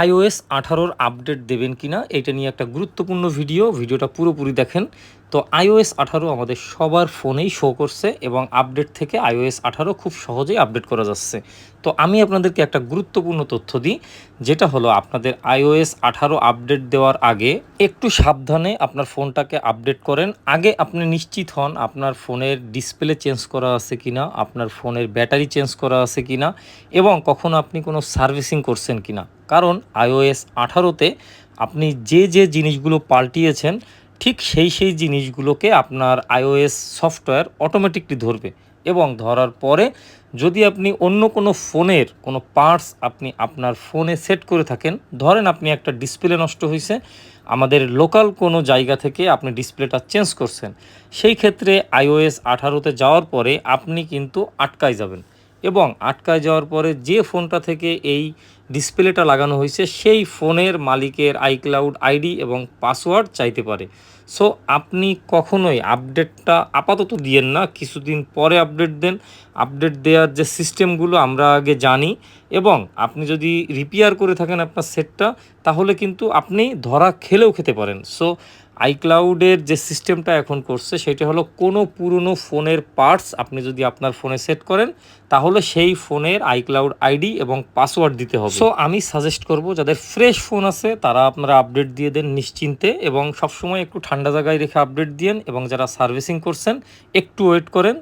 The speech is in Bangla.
আইওএস আঠারোর আপডেট দেবেন কিনা, এটা নিয়ে একটা গুরুত্বপূর্ণ ভিডিও, ভিডিওটা পুরোপুরি দেখেন। তো আইওএস আঠারো আমাদের সবার ফোনেই শো করছে এবং আপডেট থেকে আইওএস আঠারো খুব সহজেই আপডেট করা যাচ্ছে। তো আমি আপনাদেরকে একটা গুরুত্বপূর্ণ তথ্য দিই, যেটা হলো আপনাদের আইওএস আঠারো আপডেট দেওয়ার আগে একটু সাবধানে আপনার ফোনটাকে আপডেট করেন। আগে আপনি নিশ্চিত হন আপনার ফোনের ডিসপ্লে চেঞ্জ করা আছে কিনা, আপনার ফোনের ব্যাটারি চেঞ্জ করা আছে কিনা, এবং কখনো আপনি কোনো সার্ভিসিং করছেন কিনা। কারণ আইওএস আঠারোতে আপনি যে যে জিনিসগুলো পাল্টিয়েছেন, ঠিক সেই সেই জিনিসগুলোকে আপনার আইওএস সফটওয়্যার অটোমেটিকলি ধরবে এবং ধরার পরে যদি আপনি অন্য কোনো ফোনের কোনো পার্টস আপনি আপনার ফোনে সেট করে থাকেন, ধরেন আপনি একটা ডিসপ্লে নষ্ট হয়েছে আমাদের লোকাল কোনো জায়গা থেকে আপনি ডিসপ্লেটা চেঞ্জ করছেন, সেই ক্ষেত্রে আইওএস আঠারোতে যাওয়ার পরে আপনি কিন্তু আটকায় যাবেন। এবং আটকায় যাওয়ার পরে যে ফোনটা থেকে এই ডিসপ্লেটা লাগানো হয়েছে, সেই ফোনের মালিকের আইক্লাউড আইডি এবং পাসওয়ার্ড চাইতে পারে। সো আপনি কখনোই আপডেটটা আপাতত দিয়েন না, কিছুদিন পরে আপডেট দেন। আপডেট দেওয়ার যে সিস্টেমগুলো আমরা আগে জানি এবং আপনি যদি রিপেয়ার করে থাকেন আপনার সেটটা, তাহলে কিন্তু আপনি ধরা খেলেও খেতে পারেন। সো আইক্লাউডের যে সিস্টেমটা এখন করছে, সেটি হলো কোনো পুরনো ফোনের পার্টস আপনি যদি আপনার ফোনে সেট করেন, তাহলে সেই ফোনের আইক্লাউড আইডি এবং পাসওয়ার্ড দিতে হবে। সো আমি সাজেস্ট করব, যাদের ফ্রেশ ফোন আছে, তারা আপনারা আপডেট দিয়ে দেন নিশ্চিন্তে এবং সবসময় একটু ঠান্ডা জায়গায় রেখে আপডেট দিয়েন এবং যারা সার্ভিসিং করছেন, একটু ওয়েট করেন